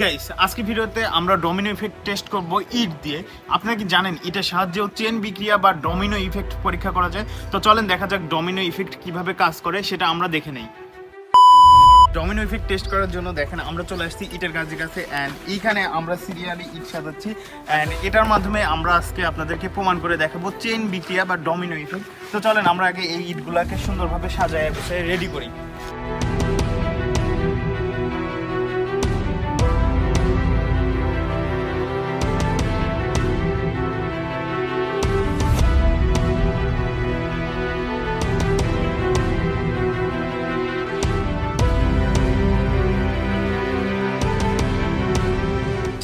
Guys আজকে ভিডিওতে আমরা ডোমিনো ইফেক্ট টেস্ট করব ইট দিয়ে। আপনারা কি জানেন এটার সাহায্যেও চেন বিক্রিয়া বা ডোমিনো ইফেক্ট পরীক্ষা করা যায়? তো চলেন দেখা যাক ডোমিনো ইফেক্ট কীভাবে কাজ করে, সেটা আমরা দেখে নেই। ডোমিনো ইফেক্ট টেস্ট করার জন্য দেখেন, আমরা চলে আসছি ইটের গাছের কাছে অ্যান্ড এইখানে আমরা সিরিয়ালি ইট সাজাচ্ছি। অ্যান্ড এটার মাধ্যমে আমরা আজকে আপনাদেরকে প্রমাণ করে দেখাবো চেন বিক্রিয়া বা ডোমিনো ইফেক্ট তো চলেন, আমরা আগে এই ইটগুলাকে সুন্দরভাবে সাজায় রেডি করি।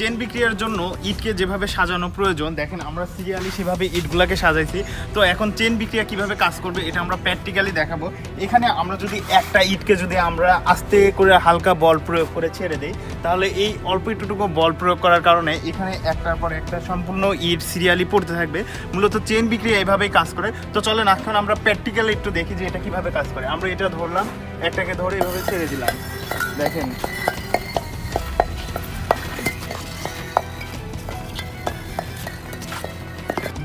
চেন বিক্রিয়ার জন্য ইটকে যেভাবে সাজানো প্রয়োজন, দেখেন আমরা সিরিয়ালি সেভাবে ইটগুলাকে সাজাইছি। তো এখন চেন বিক্রিয়া কীভাবে কাজ করবে এটা আমরা প্র্যাকটিক্যালি দেখাবো। এখানে আমরা যদি একটা ইটকে যদি আমরা আস্তে করে হালকা বল প্রয়োগ করে ছেড়ে দিই, তাহলে এই অল্প একটুটুকু বল প্রয়োগ করার কারণে এখানে একটার পর একটা সম্পূর্ণ ইট সিরিয়ালি পড়তে থাকবে। মূলত চেন বিক্রিয়া এভাবেই কাজ করে। তো চলেন এখন আমরা প্র্যাকটিক্যালি একটু দেখি যে এটা কীভাবে কাজ করে। আমরা এটা ধরলাম, একটাকে ধরে এভাবে ছেড়ে দিলাম। দেখেন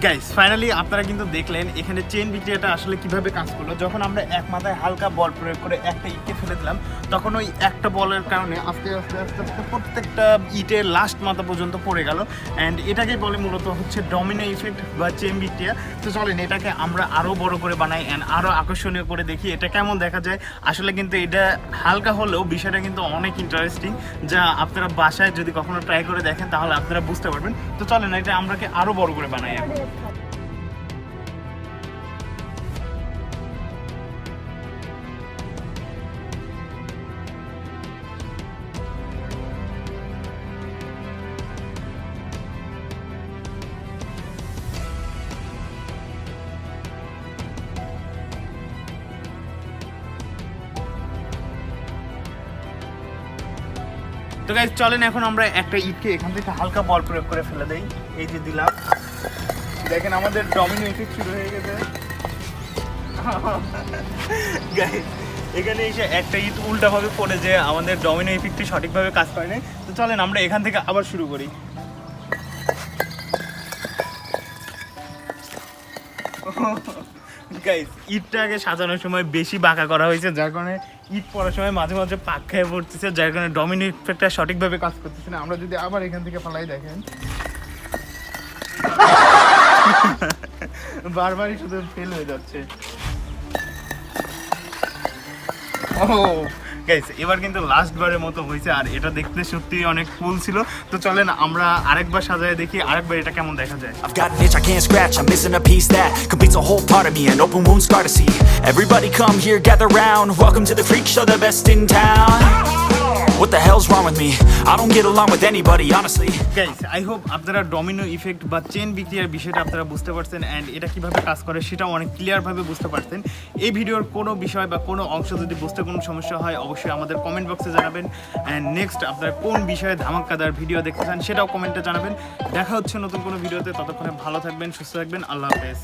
গাইস ফাইনালি আপনারা কিন্তু দেখলেন এখানে চেন বিক্রিয়াটা আসলে কীভাবে কাজ করল। যখন আমরা এক মাথায় হালকা বল প্রয়োগ করে একটা ইটকে ফেলে দিলাম, তখন ওই একটা বলের কারণে আস্তে আস্তে আস্তে আস্তে প্রত্যেকটা ইটের লাস্ট মাথা পর্যন্ত পড়ে গেল। অ্যান্ড এটাকে বলে মূলত হচ্ছে ডমিনো ইফেক্ট বা চেন বিক্রিয়া। তো চলেন এটাকে আমরা আরও বড় করে বানাই অ্যান্ড আরও আকর্ষণীয় করে দেখি এটা কেমন দেখা যায়। আসলে কিন্তু এটা হালকা হলেও বিষয়টা কিন্তু অনেক ইন্টারেস্টিং যা আপনারা বাসায় যদি কখনো ট্রাই করে দেখেন, তাহলে আপনারা বুঝতে পারবেন। তো চলেন এটা আমরাকে আরও বড় করে বানাই এখন। তো গাইজ চলেন এখন আমরা একটা ইটকে এখান থেকে হালকা বল প্রয়োগ করে ফেলে দেই। এই যে দিলাম। দেখেন আমাদের ডমিনো ইফেক্ট শুরু হয়ে গেছে। এখানে এসে একটা ইট উল্টাভাবে পড়ে যে আমাদের ডমিনো ইফেক্টটি সঠিকভাবে কাজ করে নাই। তো চলেন আমরা এখান থেকে আবার শুরু করি। গাইস ইটটাকে সাজানোর সময় বেশি বাঁকা করা হয়েছে, যার কারণে ইট পড়ার সময় মাঝে মাঝে পাক খেয়ে পড়তেছে, যার কারণে ডমিনো ইফেক্টটা সঠিকভাবে কাজ করতেছে না। আমরা যদি আবার এখান থেকে পালাই দেখেন। বারবারই শুধু ফেল হয়ে যাচ্ছে ও গাইস এবার কিন্তু লাস্ট বারের মতো হয়েছে আর এটা দেখতে সত্যি অনেক কুল ছিল তো চলেন আমরা আরেকবার সাজায় দেখি আরেকবার এটা কেমন দেখা যায় I've got an itch I can't scratch, I'm missing a piece that completes a whole part of me, an open wound scar to see. Everybody come here, gather round, welcome to the freak show, the best in town. What the hell's wrong with me? I don't get along with anybody, honestly. Guys I hope আপনারা domino effect বা chain বিক্রিয়ার বিষয়টা আপনারা বুঝতে পারছেন and এটা কীভাবে কাজ করে সেটাও অনেক ক্লিয়ারভাবে বুঝতে পারছেন এই ভিডিওর কোনো বিষয় বা কোনো অংশ যদি বুঝতে কোনো সমস্যা হয় অবশ্যই আমাদের কমেন্ট বক্সে জানাবেন অ্যান্ড নেক্সট আপনারা কোন বিষয়ে ধামাক্কাদার ভিডিও দেখতে চান সেটাও কমেন্টে জানাবেন দেখা হচ্ছে নতুন কোনো ভিডিওতে ততক্ষণে ভালো থাকবেন সুস্থ থাকবেন আল্লাহ হাফেজ